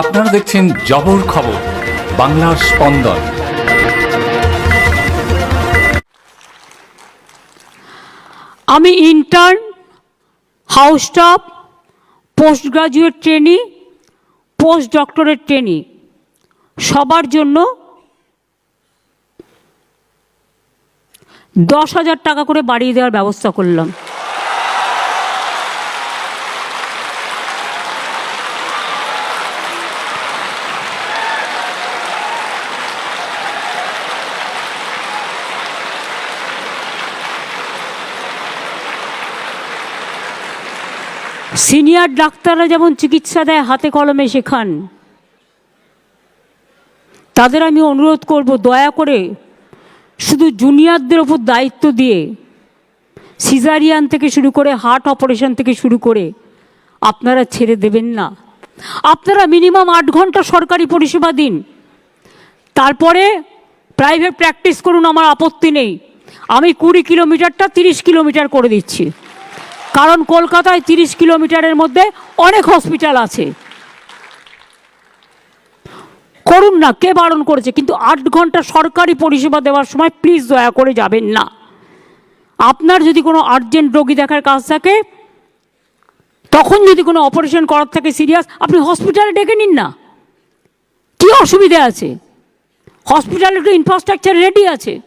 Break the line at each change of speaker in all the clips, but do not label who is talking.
আপনারা দেখছেন জবর খবর, বাংলার স্পন্দন।
আমি intern house staff post graduate trainee post doctorate trainee সবার জন্য দশ হাজার টাকা করে বাড়িয়ে দেওয়ার ব্যবস্থা করলাম। সিনিয়র ডাক্তাররা যেমন চিকিৎসা দেয়, হাতে কলমে শেখান। তাদের আমি অনুরোধ করব, দয়া করে শুধু জুনিয়রদের ওপর দায়িত্ব দিয়ে সিজারিয়ান থেকে শুরু করে হার্ট অপারেশন থেকে শুরু করে আপনারা ছেড়ে দেবেন না। আপনারা মিনিমাম আট ঘণ্টা সরকারি পরিষেবা দিন। তারপরে প্রাইভেট প্র্যাকটিস করুন, আমার আপত্তি নেই। আমি কুড়ি কিলোমিটারটা তিরিশ কিলোমিটার করে দিচ্ছি। কারণ কলকাতায় তিরিশ কিলোমিটারের মধ্যে অনেক হসপিটাল আছে। করুন না, কে বারণ করেছে? কিন্তু আট ঘণ্টা সরকারি পরিষেবা দেওয়ার সময় প্লিজ দয়া করে যাবেন না। আপনার যদি কোনো আর্জেন্ট রোগী দেখার কাজ থাকে, তখন যদি কোনো অপারেশন করার থাকে সিরিয়াস আপনি হসপিটালে ডেকে নিন না। কী অসুবিধে আছে? হসপিটালে একটু ইনফ্রাস্ট্রাকচার রেডি আছে।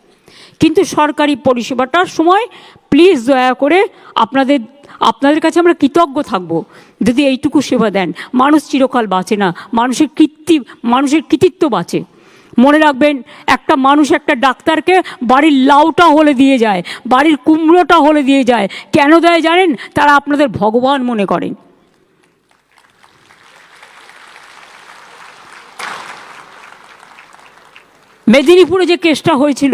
কিন্তু সরকারি পরিষেবাটার সময় প্লিজ দয়া করে আপনাদের আপনাদের কাছে আমরা কৃতজ্ঞ থাকব। যদি এইটুকু সেবা দেন, মানুষ চিরকাল বাঁচে না, মানুষের কৃত্তি মানুষের কৃতিত্ব বাঁচে। মনে রাখবেন, একটা মানুষ একটা ডাক্তারকে বাড়ির লাউটা হলে দিয়ে যায়, বাড়ির কুমড়োটা হলে দিয়ে যায়। কেন দেয় জানেন? তারা আপনাদের ভগবান মনে করেন মেদিনীপুরে যে কেসটা হয়েছিল,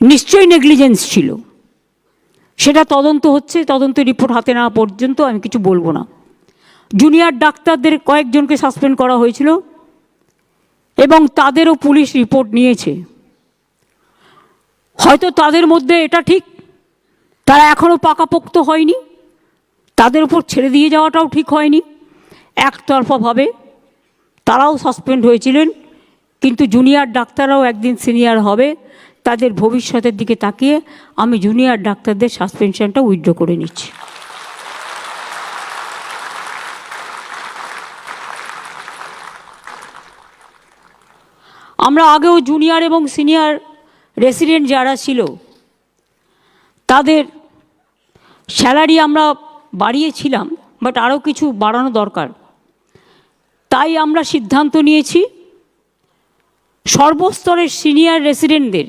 নিশ্চয়ই নেগলিজেন্স ছিল। সেটা তদন্ত হচ্ছে, তদন্ত রিপোর্ট হাতে নেওয়া পর্যন্ত আমি কিছু বলব না। জুনিয়র ডাক্তারদের কয়েকজনকে সাসপেন্ড করা হয়েছিল এবং তাদেরও পুলিশ রিপোর্ট নিয়েছে। হয়তো তাদের মধ্যে এটা ঠিক, তারা এখনও পাকাপোক্ত হয়নি, তাদের উপর ছেড়ে দিয়ে যাওয়াটাও ঠিক হয়নি। একতরফাভাবে তারাও সাসপেন্ড হয়েছিলেন, কিন্তু জুনিয়র ডাক্তাররাও একদিন সিনিয়র হবে তাদের ভবিষ্যতের দিকে তাকিয়ে আমি জুনিয়র ডাক্তারদের সাসপেনশনটা উইথড্র করে নিচ্ছি। আমরা আগেও জুনিয়র এবং সিনিয়র রেসিডেন্ট যারা ছিল, তাদের স্যালারি আমরা বাড়িয়েছিলাম বাট আরও কিছু বাড়ানো দরকার। তাই আমরা সিদ্ধান্ত নিয়েছি, সর্বস্তরের সিনিয়র রেসিডেন্টদের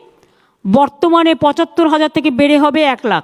বর্তমানে পঁচাত্তর হাজার থেকে বেড়ে হবে এক লাখ।